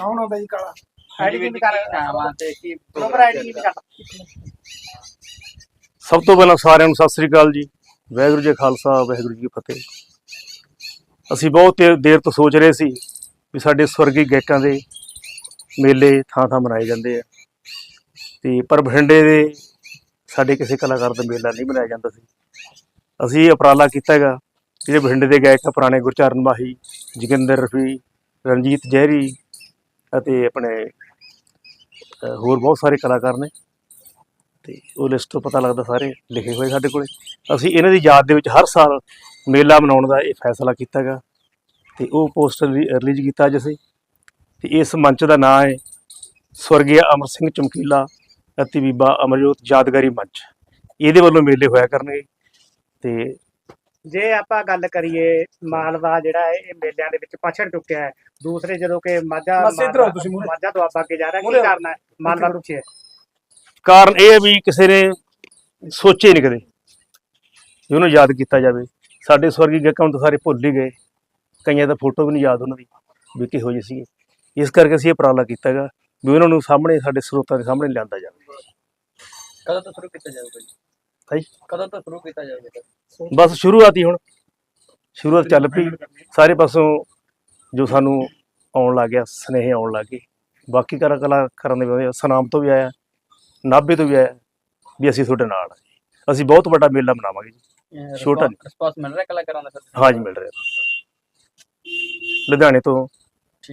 ਕੌਣ ਆਉਂਦਾ ਜੀ ਕਾਲਾ? ਆਈਡੀ ਵੀ ਕਰ ਨਾਮ ਤੇ ਕੀ ਪ੍ਰੋਪਰ ਆਈਡੀ ਨਹੀਂ ਕਰ ਸਭ ਤੋਂ ਪਹਿਲਾਂ ਸਾਰਿਆਂ ਨੂੰ ਸਤਿ ਸ੍ਰੀ ਅਕਾਲ ਜੀ। ਵਾਹਿਗੁਰੂ ਜੀ ਖਾਲਸਾ ਵਾਹਿਗੁਰੂ ਜੀ ਕੀ ਫਤਿਹ। ਅਸੀਂ ਬਹੁਤ ਦੇਰ- ਦੇਰ ਤੋਂ ਸੋਚ ਰਹੇ ਸੀ ਵੀ ਸਾਡੇ ਸਵਰਗੀ ਗਾਇਕਾਂ ਦੇ ਮੇਲੇ ਥਾਂ ਥਾਂ ਮਨਾਏ ਜਾਂਦੇ ਆ। ਤੇ ਪਰ ਬਠਿੰਡੇ ਦੇ ਸਾਡੇ ਕਿਸੇ ਕਲਾਕਾਰ ਦਾ ਮੇਲਾ ਨਹੀਂ ਮਨਾਇਆ ਜਾਂਦਾ ਸੀ। ਅਸੀਂ ਇਹ ਉਪਰਾਲਾ ਕੀਤਾ ਹੈਗਾ ਜਿਹੜੇ ਬਠਿੰਡੇ ਦੇ ਗਾਇਕ ਆ ਪੁਰਾਣੇ ਗੁਰਚਰਨ ਮਾਹੀ ਜੋਗਿੰਦਰ ਰਫੀ ਰਣਜੀਤ ਜਹਿਰੀ ਅਤੇ ਆਪਣੇ ਹੋਰ ਬਹੁਤ ਸਾਰੇ ਕਲਾਕਾਰ ਨੇ। ਤੇ ਉਹ ਲਿਸਟ ਤੋਂ ਪਤਾ ਲੱਗਦਾ ਸਾਰੇ ਲਿਖੇ ਹੋਏ ਸਾਡੇ ਕੋਲੇ। ਅਸੀਂ ਇਹਨਾਂ ਦੀ ਯਾਦ ਦੇ ਵਿੱਚ ਹਰ ਸਾਲ ਮੇਲਾ ਮਨਾਉਣ ਦਾ ਇਹ ਫੈਸਲਾ ਕੀਤਾ ਗਾ ਤੇ ਉਹ ਪੋਸਟਰ ਰਿਲੀਜ਼ ਕੀਤਾ ਅੱਜ ਅਸੀਂ। ਤੇ ਇਸ ਮੰਚ ਦਾ ਨਾਮ ਹੈ ਸਵਰਗੀ ਅਮਰ ਸਿੰਘ ਚਮਕੀਲਾ ਅਤੇ ਬੀਬਾ ਅਮਰਜੋਤ ਯਾਦਗਾਰੀ ਮੰਚ। ਇਹਦੇ ਵੱਲੋਂ ਮੇਲੇ ਹੋਇਆ ਕਰਨਗੇ। ਤੇ ਜੇ ਆਪਾਂ ਗੱਲ ਕਰੀਏ ਮਾਲਵਾ ਜਿਹੜਾ ਹੈ ਇਹ ਮੇਲਿਆਂ ਦੇ ਵਿੱਚ ਪਛੜ ਚੁੱਕਿਆ ਹੈ। ਦੂਸਰੇ ਜਦੋਂ ਕਿ ਮਾਝਾ ਬਸ ਇੱਧਰ ਆਓ ਤੁਸੀਂ ਮੂਹਰੇ। ਮਾਝਾ ਤੋਂ ਆਪਾਂ ਅੱਗੇ ਜਾ ਰਿਹਾ ਮੂਹਰੇ ਕੀ ਆਓ। ਕਰਨਾ ਹੈ? ਮਾਲਵਾ ਹੈ। ਕਾਰਨ ਇਹ ਹੈ ਵੀ ਕਿਸੇ ਨੇ ਸੋਚੇ ਨਹੀਂ ਕਦੇ ਵੀ ਉਹਨੂੰ ਯਾਦ ਕੀਤਾ ਜਾਵੇ। ਸਾਡੇ ਸਵਰਗੀ ਗਾਇਕਾਂ ਨੂੰ ਤਾਂ ਸਾਰੇ ਭੁੱਲ ਹੀ ਗਏ। ਕਈਆਂ ਦਾ ਫੋਟੋ ਵੀ ਨਹੀਂ ਯਾਦ ਉਹਨਾਂ ਦੀ ਵੀ ਕਿਹੋ ਜਿਹੇ ਸੀ ਇਸ ਕਰਕੇ ਅਸੀਂ ਇਹ ਉਪਰਾਲਾ ਕੀਤਾ ਹੈਗਾ ਵੀ ਉਹਨਾਂ ਨੂੰ ਸਾਹਮਣੇ ਸਾਡੇ ਸਰੋਤਾਂ ਦੇ ਸਾਹਮਣੇ ਲਿਆਂਦਾ ਜਾਵੇ। ਕਦੋਂ ਤੋਂ ਸ਼ੁਰੂ ਕੀਤਾ ਜਾਊਗਾ ਜੀ? ਹਾਂਜੀ। ਕਦੋਂ ਤੋਂ ਸ਼ੁਰੂ ਕੀਤਾ ਜਾਊਗਾ ਬਸ ਸ਼ੁਰੂਆਤ ਹੀ ਹੁਣ। ਸ਼ੁਰੂਆਤ ਚੱਲ ਪਈ। ਸਾਰੇ ਪਾਸੋਂ ਜੋ ਸਾਨੂੰ ਆਉਣ ਲੱਗ ਗਿਆ ਸਨੇਹ ਆਉਣ ਲੱਗ ਗਏ। ਬਾਕੀ ਕਲਾ ਕਲਾਕਾਰਾਂ ਦੇ ਵੀ ਸਨਾਮ ਤੋਂ ਵੀ ਆਇਆ ਨਾਭੇ ਤੋਂ ਵੀ ਆਇਆ ਵੀ ਅਸੀਂ ਤੁਹਾਡੇ ਨਾਲ ਅਸੀਂ ਬਹੁਤ ਵੱਡਾ ਮੇਲਾ ਮਨਾਵਾਂਗੇ ਜੀ। ਛੋਟਾ ਨਹੀਂ। ਰਿਸਪਾਂਸ ਮਿਲ ਰਿਹਾ ਕਲਾਕਾਰਾਂ ਦਾ ਫਿਰ? ਹਾਂਜੀ ਮਿਲ ਰਿਹਾ। ਲੁਧਿਆਣੇ ਤੋਂ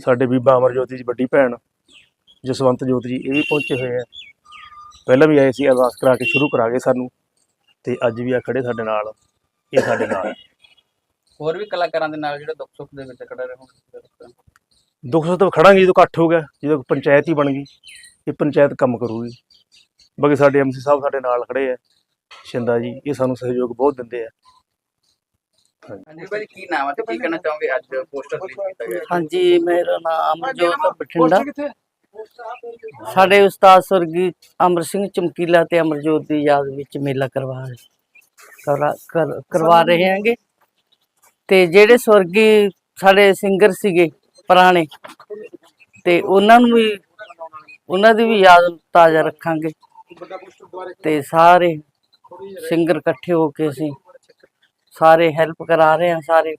ਸਾਡੇ ਬੀਬਾ ਅਮਰਜੋਤੀ ਜੀ ਵੱਡੀ ਭੈਣ ਜਸਵੰਤ ਜੋਤ ਜੀ ਇਹ ਵੀ ਪਹੁੰਚੇ ਹੋਏ ਆ। ਪਹਿਲਾਂ ਵੀ ਆਏ ਸੀ ਅਰਦਾਸ ਕਰਾ ਕੇ ਸ਼ੁਰੂ ਕਰਾ ਗਏ ਸਾਨੂੰ। ਤੇ ਅੱਜ ਵੀ ਆ ਖੜੇ ਸਾਡੇ ਨਾਲ ਇਹ ਸਾਡੇ ਨਾਲ। ਹੋਰ ਵੀ ਕਲਾਕਾਰਾਂ ਦੇ ਨਾਲ ਜਿਹੜੇ ਦੁੱਖ ਸੁੱਖ ਦੇ ਵਿੱਚ ਖੜੇ ਰਹੋ ਦੁੱਖ ਸੁੱਖ ਤਾਂ ਖੜਾਂਗੇ ਜਦੋਂ ਇਕੱਠ ਹੋ ਗਿਆ ਜਦੋਂ ਪੰਚਾਇਤ ਹੀ ਬਣ ਗਈ ਇਹ ਪੰਚਾਇਤ ਕੰਮ ਕਰੂਗੀ। ਬਾਕੀ ਸਾਡੇ ਐਮਸੀ ਸਾਹਿਬ ਸਾਡੇ ਨਾਲ ਖੜੇ ਆ ਸ਼ਿੰਦਾ ਜੀ ਇਹ ਸਾਨੂੰ ਸਹਿਯੋਗ ਬਹੁਤ ਦਿੰਦੇ ਆ। ਹਾਂਜੀ ਭਾਈ ਕੀ ਨਾਮ ਹੈ ਤੇ ਕੀ ਕਹਿਣਾ ਚਾਹੋਗੇ ਅੱਜ ਪੋਸਟਰ ਰਿਲੀਜ਼ ਕੀਤਾ ਗਿਆ? ਹਾਂਜੀ ਮੇਰਾ ਨਾਮ ਅਮਰਜੋਤ ਪੋਸਟਰ ਬਠਿੰਡਾ। ਕਿੱਥੇ? ਸਾਡੇ ਉਸਤਾਦ ਸੁਰਗੀ ਅਮਰ ਸਿੰਘ ਚਮਕੀਲਾ ਤੇ ਅਮਰਜੋਤ ਦੀ ਯਾਦ ਵਿੱਚ ਮੇਲਾ ਕਰਵਾ ਕਰਾ- ਕਰ- ਕਰਵਾ ਰਹੇ ਹਾਂਗੇ। ਤੇ ਜਿਹੜੇ ਸੁਰਗੀ ਸਾਡੇ ਸਿੰਗਰ ਸੀਗੇ ਪੁਰਾਣੇ ਤੇ ਉਹਨਾਂ ਨੂੰ ਵੀ ਉਹਨਾਂ ਦੀ ਵੀ ਯਾਦ ਤਾਜ਼ਾ ਰੱਖਾਂਗੇ। ਤੇ ਸਾਰੇ ਸਿੰਗਰ ਇਕੱਠੇ ਹੋ ਕੇ ਅਸੀਂ ਸਾਰੇ ਹੈਲਪ ਕਰਾ ਰਹੇ ਹਾਂ ਸਾਰੇ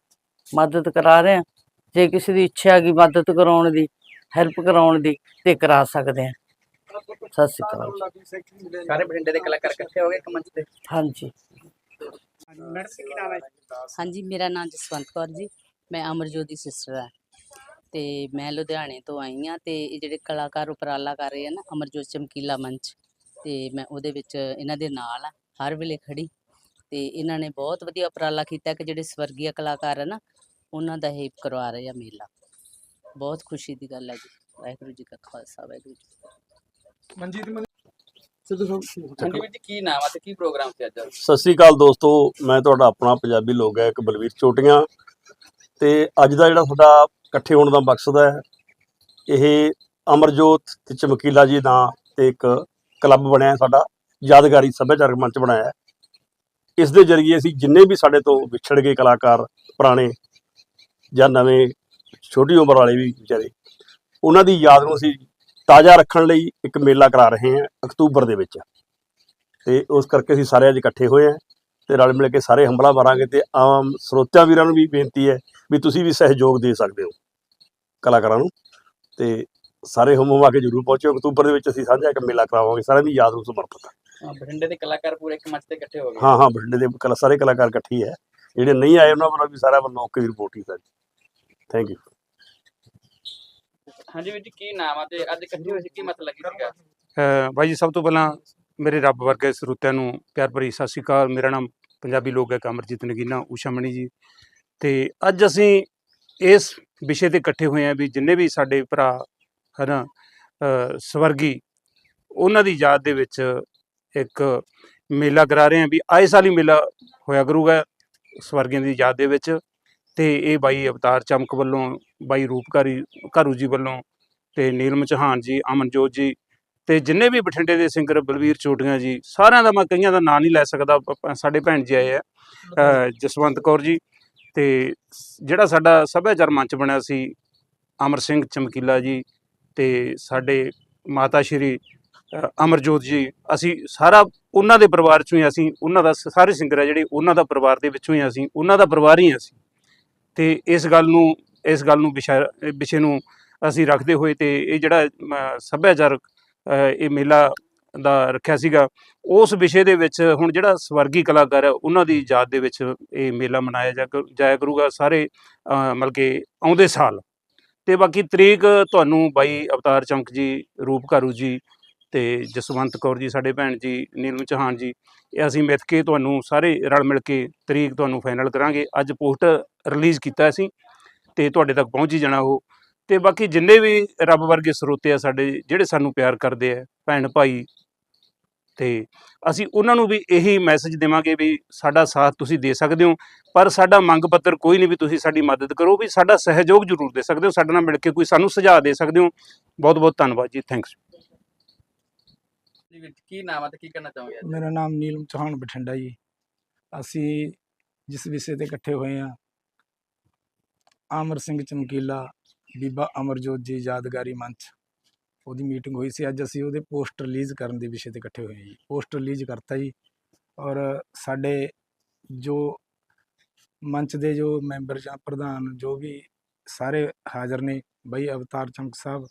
ਮਦਦ ਕਰਾ ਰਹੇ ਹਾਂ। ਜੇ ਕਿਸੇ ਦੀ ਇੱਛਾ ਹੈਗੀ ਮਦਦ ਕਰਾਉਣ ਦੀ ਹੈਲਪ ਕਰਾਉਣ ਦੀ ਤੇ ਕਰਾ ਸਕਦੇ ਹਾਂ। ਸਤਿ ਸ਼੍ਰੀ ਅਕਾਲ ਸਾਰੇ ਬਠਿੰਡੇ ਦੇ ਕਲਾਕਾਰ ਇਕੱਠੇ ਹੋ ਗਏ ਇੱਕ ਮੰਚ ਤੇ? ਹਾਂਜੀ। ਮੈਡਮ ਜੀ ਕੀ ਨਾਮ ਹੈ ਹਾਂਜੀ ਮੇਰਾ ਨਾਮ ਜਸਵੰਤ ਕੌਰ ਜੀ। ਮੈਂ ਅਮਰਜੋਤ ਦੀ ਸਿਸਟਰ ਹਾਂ। ਤੇ ਮੈਂ ਲੁਧਿਆਣੇ ਤੋਂ ਆਈ ਹਾਂ ਤੇ ਇਹ ਜਿਹੜੇ ਕਲਾਕਾਰ ਉਪਰਾਲਾ ਕਰ ਰਹੇ ਆ ਨਾ ਅਮਰਜੋਤ ਚਮਕੀਲਾ ਮੰਚ ਤੇ ਮੈਂ ਉਹਦੇ ਵਿੱਚ ਇਹਨਾਂ ਦੇ ਨਾਲ ਆ ਹਰ ਵੇਲੇ ਖੜੀ। ਤੇ ਇਹਨਾਂ ਨੇ ਬਹੁਤ ਵਧੀਆ ਉਪਰਾਲਾ ਕੀਤਾ ਕਿ ਜਿਹੜੇ ਸਵਰਗੀय ਕਲਾਕਾਰ ਆ ਨਾ ਉਹਨਾਂ ਦਾ ਇਹ ਕਰਵਾ ਰਹੇ ਆ ਮੇਲਾ। ਬਹੁਤ ਖੁਸ਼ੀ ਦੀ ਗੱਲ ਹੈ ਜੀ। ਵਾਹਿਗੁਰੂ ਜੀ ਕਾ ਖਾਲਸਾ ਵਾਹਿਗੁਰੂ ਜੀ ਮਨਜੀਤ ਮਨ ਸਿੱਧੂ ਹਾਂਜੀ ਵੀਰ ਜੀ ਕੀ ਨਾਮ ਹੈ ਤੇ ਕੀ ਪ੍ਰੋਗਰਾਮ ਸੀ ਅੱਜ? ਸਤਿ ਸ੍ਰੀ ਅਕਾਲ ਦੋਸਤੋ ਮੈਂ ਤੁਹਾਡਾ ਆਪਣਾ ਪੰਜਾਬੀ ਲੋਕ ਗਾਇਕ ਬਲਵੀਰ ਚੋਟੀਆਂ। ਤੇ ਅੱਜ ਦਾ ਜਿਹੜਾ ਤੁਹਾਡਾ ਇਕੱਠੇ ਹੋਣ ਦਾ ਮਕਸਦ ਹੈ ਇਹ ਅਮਰਜੋਤ ਤੇ ਚਮਕੀਲਾ ਜੀ ਦਾ ਤੇ ਇੱਕ ਕਲੱਬ ਬਣਿਆ ਹੈ ਸਾਡਾ ਯਾਦਗਾਰੀ ਸੱਭਿਆਚਾਰਕ ਮੰਚ ਬਣਾਇਆ ਹੈ। ਇਸ ਦੇ ਜ਼ਰੀਏ ਅਸੀਂ ਜਿੰਨੇ ਵੀ ਸਾਡੇ ਤੋਂ ਵਿਛੜ ਗਏ ਕਲਾਕਾਰ ਪੁਰਾਣੇ ਜਾਂ ਨਵੇਂ ਛੋਟੀ ਉਮਰ ਵਾਲੇ ਵੀ ਵਿਚਾਰੇ ਉਹਨਾਂ ਦੀ ਯਾਦ ਨੂੰ ਅਸੀਂ ਤਾਜ਼ਾ ਰੱਖਣ ਲਈ ਇੱਕ ਮੇਲਾ ਕਰਾ ਰਹੇ ਹਾਂ ਅਕਤੂਬਰ ਦੇ ਵਿੱਚ। ਤੇ ਉਸ ਕਰਕੇ ਅਸੀਂ ਸਾਰੇ ਅੱਜ ਇਕੱਠੇ ਹੋਏ ਹਾਂ ਤੇ ਰਲ ਮਿਲ ਕੇ ਸਾਰੇ ਹੰਬਲਾ ਮਾਰਾਂਗੇ ਤੇ ਆਮ ਸਰੋਤਿਆਂ ਵੀਰਾਂ ਨੂੰ ਵੀ ਬੇਨਤੀ ਹੈ ਵੀ ਤੁਸੀਂ ਵੀ ਸਹਿਯੋਗ ਦੇ ਸਕਦੇ ਹੋ ਕਲਾਕਾਰਾਂ ਨੂੰ। ਤੇ ਸਾਰੇ ਹੁਮ ਹੁਮਾ ਕੇ ਜਰੂਰ ਪਹੁੰਚੋ ਅਕਤੂਬਰ ਦੇ ਵਿੱਚ ਅਸੀਂ ਸਾਂਝਾ ਇੱਕ ਮੇਲਾ ਕਰਾਵਾਂਗੇ ਸਾਰਿਆਂ ਦੀ ਯਾਦ ਨੂੰ ਸਮਰਪਿਤ ਹੈ। ਬਠਿੰਡੇ ਦੇ ਕਲਾਕਾਰ ਪੂਰੇ ਇੱਕ ਮੰਚ ਤੇ ਇਕੱਠੇ ਹੋ ਗਏ। ਹਾਂ ਹਾਂ ਬਠਿੰਡੇ ਦੇ ਕਲਾ ਸਾਰੇ ਕਲਾਕਾਰ ਇਕੱਠੇ ਹੀ ਜਿਹੜੇ ਨਹੀਂ ਆਏ ਉਹਨਾਂ ਵੱਲੋਂ ਵੀ ਸਾਰਿਆਂ ਵੱਲੋਂ ਓਕੇ ਦੀ ਰਿਪੋਰਟ ਹੀ ਸਰ। ਥੈਂਕ ਯੂ ਹਾਂਜੀ ਵੀਰ ਜੀ, ਕੀ ਨਾਮ ਹੈ ਤੇ ਅੱਜ ਇਕੱਠੇ ਹੋਏ ਸੀ, ਕੀ ਮਤਲਬ ਕੀ ਸੀਗਾ? ਅਹ ਬਾਈ ਜੀ, ਸਭ ਤੋਂ ਪਹਿਲਾਂ ਮੇਰੇ ਰੱਬ ਵਰਗੇ ਸਰੋਤਿਆਂ ਨੂੰ ਪਿਆਰ ਭਰੀ ਸਤਿ ਸ਼੍ਰੀ ਅਕਾਲ। ਮੇਰਾ ਨਾਮ ਪੰਜਾਬੀ ਲੋਕ ਗਾਇਕ ਅਮਰਜੀਤ ਨਗੀਨਾ, ਊਸ਼ਾ ਮਣੀ ਜੀ। ਤੇ ਅੱਜ ਅਸੀਂ ਇਸ ਵਿਸ਼ੇ ਤੇ ਇਕੱਠੇ ਹੋਏ ਹਾਂ ਵੀ ਜਿੰਨੇ ਵੀ ਸਾਡੇ ਭਰਾ ਹਨਾ, ਅਹ ਸਵਰਗੀ, ਉਹਨਾਂ ਦੀ ਯਾਦ ਦੇ ਵਿੱਚ ਇੱਕ ਮੇਲਾ ਕਰਾ ਰਹੇ ਹਾਂ ਵੀ ਆਏ ਸਾਲ ਹੀ ਮੇਲਾ ਹੋਇਆ ਕਰੂਗਾ ਸਵਰਗੀਆਂ ਦੀ ਯਾਦ ਦੇ ਵਿੱਚ। ਤੇ ਇਹ ਬਾਈ ਅਵਤਾਰ ਚਮਕ ਵੱਲੋਂ, ਬਾਈ ਰੂਪਕਾਰੀ ਘਰੂ ਜੀ ਵੱਲੋਂ ਤੇ ਨੀਲਮ ਚੌਹਾਨ ਜੀ, ਅਮਨਜੋਤ ਜੀ ਤੇ ਜਿੰਨੇ ਵੀ ਬਠਿੰਡੇ ਦੇ ਸਿੰਗਰ ਬਲਵੀਰ ਚੋਟੀਆਂ ਜੀ, ਸਾਰਿਆਂ ਦਾ ਮੈਂ ਕਈਆਂ ਦਾ ਨਾਂ ਨਹੀਂ ਲੈ ਸਕਦਾ ਸਾਡੇ ਭੈਣ ਜੀ ਆਏ ਆ ਜਸਵੰਤ ਕੌਰ ਜੀ ਤੇ ਜਿਹੜਾ ਸਾਡਾ ਸੱਭਿਆਚਾਰ ਮੰਚ ਬਣਿਆ ਸੀ, ਅਮਰ ਸਿੰਘ ਚਮਕੀਲਾ ਜੀ ਤੇ ਸਾਡੇ ਮਾਤਾ ਸ਼੍ਰੀ ਅਮਰਜੋਤ ਜੀ, ਅਸੀਂ ਸਾਰਾ ਉਹਨਾਂ ਦੇ ਪਰਿਵਾਰ ਚੋਂ ਹੀ ਅਸੀਂ, ਉਹਨਾਂ ਦਾ ਸਾਰੇ ਸਿੰਗਰ ਆ ਜਿਹੜੇ ਉਹਨਾਂ ਦਾ ਪਰਿਵਾਰ ਦੇ ਵਿੱਚੋਂ ਹੀ ਅਸੀਂ, ਉਹਨਾਂ ਦਾ ਪਰਿਵਾਰ ਹੀ ਅਸੀਂ। ਤੇ ਇਸ ਗੱਲ ਨੂੰ, ਇਸ ਗੱਲ ਨੂੰ ਵਿਸ਼ਾ, ਵਿਸ਼ੇ ਨੂੰ ਅਸੀਂ ਰੱਖਦੇ ਹੋਏ ਤੇ ਇਹ ਜਿਹੜਾ ਸੱਭਿਆਚਾਰਕ ਇਹ ਮੇਲਾ ਦਾ ਰੱਖਿਆ ਸੀਗਾ, ਉਸ ਵਿਸ਼ੇ ਦੇ ਵਿੱਚ ਹੁਣ ਜਿਹੜਾ ਸਵਰਗੀ ਕਲਾਕਾਰ ਹੈ, ਉਹਨਾਂ ਦੀ ਯਾਦ ਦੇ ਵਿੱਚ ਇਹ ਮੇਲਾ ਮਨਾਇਆ ਜਾ ਕਰ- ਜਾਇਆ ਕਰੂਗਾ ਸਾਰੇ ਮਤਲਬ ਕਿ ਆਉਂਦੇ ਸਾਲ। ਤੇ ਬਾਕੀ ਤਰੀਕ ਤੁਹਾਨੂੰ ਬਾਈ ਅਵਤਾਰ ਚਮਕ ਜੀ ਰੂਪ ਘਾਰੂ ਜੀ ਤੇ ਜਸਵੰਤ ਕੌਰ ਜੀ, ਸਾਡੇ ਭੈਣ ਜੀ, ਨੀਲਮ ਚੌਹਾਨ ਜੀ, ਇਹ ਅਸੀਂ ਮਿੱਥ ਕੇ ਤੁਹਾਨੂੰ ਸਾਰੇ ਰਲ ਮਿਲ ਕੇ ਤਰੀਕ ਤੁਹਾਨੂੰ ਫਾਈਨਲ ਕਰਾਂਗੇ। ਅੱਜ ਪੋਸਟਰ ਰਿਲੀਜ਼ ਕੀਤਾ ਅਸੀਂ ਤੇ ਤੁਹਾਡੇ ਤੱਕ ਪਹੁੰਚ ਹੀ ਜਾਣਾ ਉਹ। ਤੇ ਬਾਕੀ ਜਿੰਨੇ ਵੀ ਰੱਬ ਵਰਗੇ ਸਰੋਤੇ ਆ ਸਾਡੇ, ਜਿਹੜੇ ਸਾਨੂੰ ਪਿਆਰ ਕਰਦੇ ਆ, ਭੈਣ ਭਾਈ, ਤੇ ਅਸੀਂ ਉਹਨਾਂ ਨੂੰ ਵੀ ਇਹੀ ਮੈਸੇਜ ਦੇਵਾਂਗੇ ਵੀ ਸਾਡਾ ਸਾਥ ਤੁਸੀਂ ਦੇ ਸਕਦੇ ਹੋ, ਪਰ ਸਾਡਾ ਮੰਗ ਪੱਤਰ ਕੋਈ ਨਹੀਂ ਵੀ ਤੁਸੀਂ ਸਾਡੀ ਮਦਦ ਕਰੋ, ਵੀ ਸਾਡਾ ਸਹਿਯੋਗ ਜ਼ਰੂਰ ਦੇ ਸਕਦੇ ਹੋ, ਸਾਡੇ ਨਾਲ ਮਿਲ ਕੇ ਕੋਈ ਸਾਨੂੰ ਸੁਝਾਅ ਦੇ ਸਕਦੇ ਹੋ। ਬਹੁਤ ਬਹੁਤ ਧੰਨਵਾਦ ਜੀ ਥੈਂਕਸ ਜੀ ਵੀਰ ਕੀ ਨਾਮ ਹੈ ਤੇ ਕੀ ਕਹਿਣਾ ਚਾਹੋਗੇ ਅੱਜ? ਮੇਰਾ ਨਾਮ ਨੀਲਮ ਚੌਹਾਨ ਬਠਿੰਡਾ ਜੀ। ਅਸੀਂ ਜਿਸ ਵਿਸ਼ੇ ਤੇ ਇਕੱਠੇ ਹੋਏ ਹਾਂ, ਅਮਰ ਸਿੰਘ ਚਮਕੀਲਾ, ਬੀਬਾ ਅਮਰਜੋਤ ਜੀ ਯਾਦਗਾਰੀ ਮੰਚ। ਉਹਦੀ ਮੀਟਿੰਗ ਹੋਈ ਸੀ, ਅੱਜ ਅਸੀਂ ਉਹਦੇ ਪੋਸਟਰ ਰਿਲੀਜ਼ ਕਰਨ ਦੇ ਵਿਸ਼ੇ ਤੇ ਇਕੱਠੇ ਹੋਏ ਹਾਂ ਜੀ। ਪੋਸਟਰ ਰਿਲੀਜ਼ ਕਰਤਾ ਜੀ ਔਰ ਸਾਡੇ ਜੋ ਮੰਚ ਦੇ ਜੋ ਮੈਂਬਰ ਜਾਂ ਪ੍ਰਧਾਨ, ਜੋ ਵੀ ਸਾਰੇ ਹਾਜ਼ਰ ਨੇ, ਬਈ ਅਵਤਾਰ ਚਮਕ ਸਾਹਿਬ,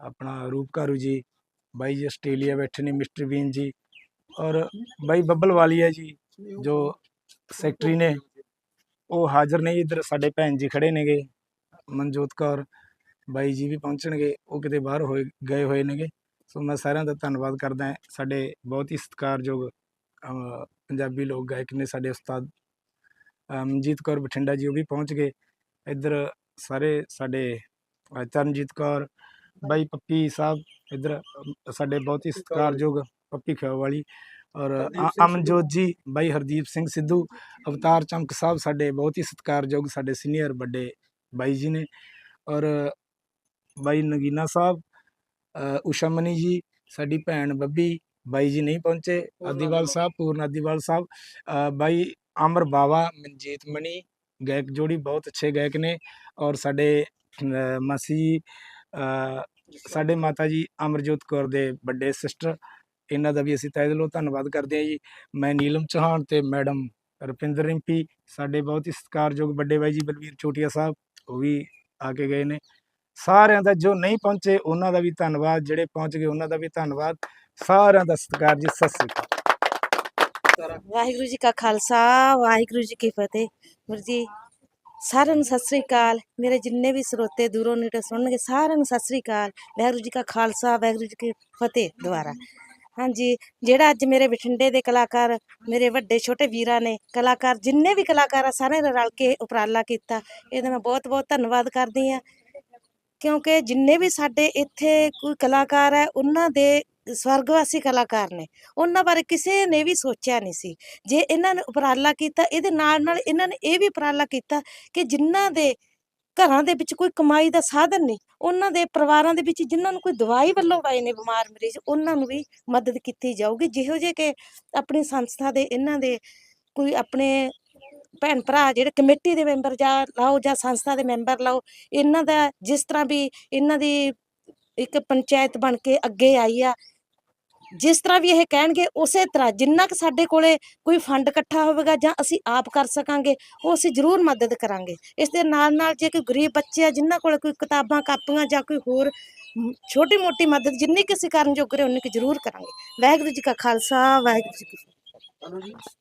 ਆਪਣਾ ਰੂਪਕਾਰੂ ਜੀ ਬਾਈ ਜੀ ਆਸਟ੍ਰੇਲੀਆ ਬੈਠੇ ਨੇ, ਮਿਸਟਰ ਬੀਨ ਜੀ ਔਰ ਬਾਈ ਬੱਬਲ ਵਾਲੀਆ ਜੀ ਜੋ ਸੈਕਟਰੀ ਨੇ, ਉਹ ਹਾਜ਼ਰ ਨੇ ਇਧਰ, ਸਾਡੇ ਭੈਣ ਜੀ ਖੜੇ ਨੇਗੇ, ਮਨਜੋਤ ਕੌਰ ਬਾਈ ਜੀ ਵੀ ਪਹੁੰਚਣਗੇ, ਉਹ ਕਿਤੇ ਬਾਹਰ ਹੋਏ, ਗਏ ਹੋਏ ਨੇਗੇ। ਸੋ ਮੈਂ ਸਾਰਿਆਂ ਦਾ ਧੰਨਵਾਦ ਕਰਦਾ ਸਾਡੇ ਬਹੁਤ ਹੀ ਸਤਿਕਾਰਯੋਗ ਪੰਜਾਬੀ ਲੋਕ ਗਾਇਕ ਨੇ ਸਾਡੇ ਉਸਤਾਦ ਮਨਜੀਤ ਕੌਰ ਬਠਿੰਡਾ ਜੀ, ਉਹ ਵੀ ਪਹੁੰਚ ਗਏ। ਇੱਧਰ ਸਾਰੇ ਸਾਡੇ ਚਰਨਜੀਤ ਕੌਰ ਬਾਈ ਪੱਪੀ ਸਾਹਿਬ ਇੱਧਰ ਸਾਡੇ ਬਹੁਤ ਹੀ ਸਤਿਕਾਰਯੋਗ ਪੱਪੀ ਖਿਓ ਵਾਲੀ ਔਰ ਅਮਨਜੋਤ ਜੀ ਬਾਈ ਹਰਦੀਪ ਸਿੰਘ ਸਿੱਧੂ ਅਵਤਾਰ ਚਮਕ ਸਾਹਿਬ ਸਾਡੇ ਬਹੁਤ ਹੀ ਸਤਿਕਾਰਯੋਗ ਸਾਡੇ ਸੀਨੀਅਰ ਵੱਡੇ ਬਾਈ ਜੀ ਨੇ ਔਰ ਬਾਈ ਨਗੀਨਾ ਸਾਹਿਬ ਅ, ਊਸ਼ਾ ਮਨੀ ਜੀ ਸਾਡੀ ਭੈਣ ਬੱਬੀ ਬਾਈ ਜੀ ਨਹੀਂ ਪਹੁੰਚੇ ਆਦੀਵਾਲ ਸਾਹਿਬ ਪੂਰਨ ਆਦੀਵਾਲ ਸਾਹਿਬ ਬਾਈ ਅਮਰ ਬਾਵਾ ਮਨਜੀਤ ਮਣੀ ਗਾਇਕ ਜੋੜੀ ਬਹੁਤ ਅੱਛੇ ਗਾਇਕ ਨੇ ਔਰ ਸਾਡੇ ਮਾਸੀ ਸਾਡੇ ਮਾਤਾ ਜੀ ਅਮਰਜੋਤ ਕੌਰ ਦੇ ਵੱਡੇ ਸਿਸਟਰ ਇਹਨਾਂ ਦਾ ਵੀ ਅਸੀਂ ਤਹਿ ਦਿਲੋਂ ਧੰਨਵਾਦ ਕਰਦੇ ਹਾਂ ਜੀ। ਮੈਂ ਨੀਲਮ ਚੌਹਾਨ ਤੇ ਮੈਡਮ ਰੁਪਿੰਦਰ ਰਿੰਪੀ, ਸਾਡੇ ਬਹੁਤ ਹੀ ਸਤਿਕਾਰਯੋਗ ਵੱਡੇ ਬਾਈ ਜੀ ਬਲਵੀਰ ਚੋਟੀਆ ਸਾਹਿਬ, ਉਹ ਵੀ ਆ ਕੇ ਗਏ ਨੇ। ਸਾਰਿਆਂ ਦਾ ਜੋ ਨਹੀਂ ਪਹੁੰਚੇ, ਉਹਨਾਂ ਦਾ ਵੀ ਧੰਨਵਾਦ। ਜਿਹੜੇ ਪਹੁੰਚ ਗਏ, ਉਹਨਾਂ ਦਾ ਵੀ ਧੰਨਵਾਦ। ਸਾਰਿਆਂ ਦਾ ਸਤਿਕਾਰ ਜੀ, ਸਤਿ ਸ੍ਰੀ ਅਕਾਲ। ਵਾਹਿਗੁਰੂ ਜੀ ਕਾ ਖਾਲਸਾ, ਵਾਹਿਗੁਰੂ ਜੀ ਕੀ ਫਤਿਹ। ਗੁਰੂ ਜੀ ਸਾਰਿਆਂ ਨੂੰ ਸਤਿ ਸ੍ਰੀ ਅਕਾਲ। ਮੇਰੇ ਜਿੰਨੇ ਵੀ ਸਰੋਤੇ ਦੂਰੋਂ ਨੇੜੇ ਸੁਣਨਗੇ, ਸਾਰਿਆਂ ਨੂੰ ਸਤਿ ਸ੍ਰੀ ਅਕਾਲ। ਵਾਹਿਗੁਰੂ ਜੀ ਕਾ ਖਾਲਸਾ, ਵਾਹਿਗੁਰੂ ਜੀ ਕੀ ਫਤਿਹ ਦੁਆਰਾ ਹਾਂਜੀ, ਜਿਹੜਾ ਅੱਜ ਮੇਰੇ ਬਠਿੰਡੇ ਦੇ ਕਲਾਕਾਰ, ਮੇਰੇ ਵੱਡੇ ਛੋਟੇ ਵੀਰਾਂ ਨੇ ਕਲਾਕਾਰ, ਜਿੰਨੇ ਵੀ ਕਲਾਕਾਰ ਆ, ਸਾਰਿਆਂ ਨੇ ਰਲ ਕੇ ਉਪਰਾਲਾ ਕੀਤਾ। ਇਹਦਾ ਮੈਂ ਬਹੁਤ ਬਹੁਤ ਧੰਨਵਾਦ ਕਰਦੀ ਆ ਕਿਉਂਕਿ ਜਿੰਨੇ ਵੀ ਸਾਡੇ ਇੱਥੇ ਕੋਈ ਕਲਾਕਾਰ ਹੈ, ਉਹਨਾਂ ਦੇ ਸਵਰਗਵਾਸੀ ਕਲਾਕਾਰ ਨੇ। ਉਹਨਾਂ ਬਾਰੇ ਕਿਸੇ ਨੇ ਵੀ ਸੋਚਿਆ ਨਹੀਂ ਸੀ। ਜੇ ਇਹਨਾਂ ਨੇ ਉਪਰਾਲਾ ਕੀਤਾ, ਇਹਦੇ ਨਾਲ ਨਾਲ ਇਹਨਾਂ ਨੇ ਇਹ ਵੀ ਉਪਰਾਲਾ ਕੀਤਾ ਕਿ ਜਿਨ੍ਹਾਂ ਦੇ ਘਰਾਂ ਦੇ ਵਿੱਚ ਕੋਈ ਕਮਾਈ ਦਾ ਸਾਧਨ ਨਹੀਂ, ਉਹਨਾਂ ਦੇ ਪਰਿਵਾਰਾਂ ਦੇ ਵਿੱਚ ਜਿਨ੍ਹਾਂ ਨੂੰ ਕੋਈ ਦਵਾਈ ਵੱਲੋਂ ਪਏ ਨੇ ਬਿਮਾਰ ਮਰੀਜ਼, ਉਹਨਾਂ ਨੂੰ ਵੀ ਮਦਦ ਕੀਤੀ ਜਾਊਗੀ। ਜਿਹੋ ਜਿਹੇ ਕਿ ਆਪਣੀ ਸੰਸਥਾ ਦੇ ਇਹਨਾਂ ਦੇ ਕੋਈ ਆਪਣੇ ਭੈਣ ਭਰਾ ਜਿਹੜੇ ਕਮੇਟੀ ਦੇ ਮੈਂਬਰ ਜਾਂ ਲਾਓ ਜਾਂ ਸੰਸਥਾ ਦੇ ਮੈਂਬਰ ਲਾਓ, ਇਹਨਾਂ ਦਾ ਜਿਸ ਤਰ੍ਹਾਂ ਵੀ ਇਹਨਾਂ ਦੀ ਇੱਕ ਪੰਚਾਇਤ ਬਣ ਕੇ ਅੱਗੇ ਆਈ ਆ ਜਿਸ ਤਰ੍ਹਾਂ ਵੀ ਇਹ ਕਹਿਣਗੇ, ਉਸੇ ਤਰ੍ਹਾਂ ਜਿੰਨਾ ਕਿ ਸਾਡੇ ਕੋਲੇ ਕੋਈ ਫੰਡ ਇਕੱਠਾ ਹੋਵੇਗਾ ਜਾਂ ਅਸੀਂ ਆਪ ਕਰ ਸਕਾਂਗੇ, ਉਹ ਅਸੀਂ ਜ਼ਰੂਰ ਮਦਦ ਕਰਾਂਗੇ। ਇਸ ਦੇ ਨਾਲ ਨਾਲ ਜੇ ਕੋਈ ਗਰੀਬ ਬੱਚੇ ਆ, ਜਿਨ੍ਹਾਂ ਕੋਲ ਕੋਈ ਕਿਤਾਬਾਂ, ਕਾਪੀਆਂ ਜਾਂ ਕੋਈ ਹੋਰ ਛੋਟੀ ਮੋਟੀ ਮਦਦ ਜਿੰਨੀ ਕਿ ਅਸੀਂ ਕਰਨ ਜੋਗਰੇ ਉਨੀ ਕਿ ਜ਼ਰੂਰ ਕਰਾਂਗੇ। ਵਾਹਿਗੁਰੂ ਜੀ ਕਾ ਖਾਲਸਾ, ਵਾਹਿਗੁਰੂ ਜੀ ਕੀ ਫਤਿਹ।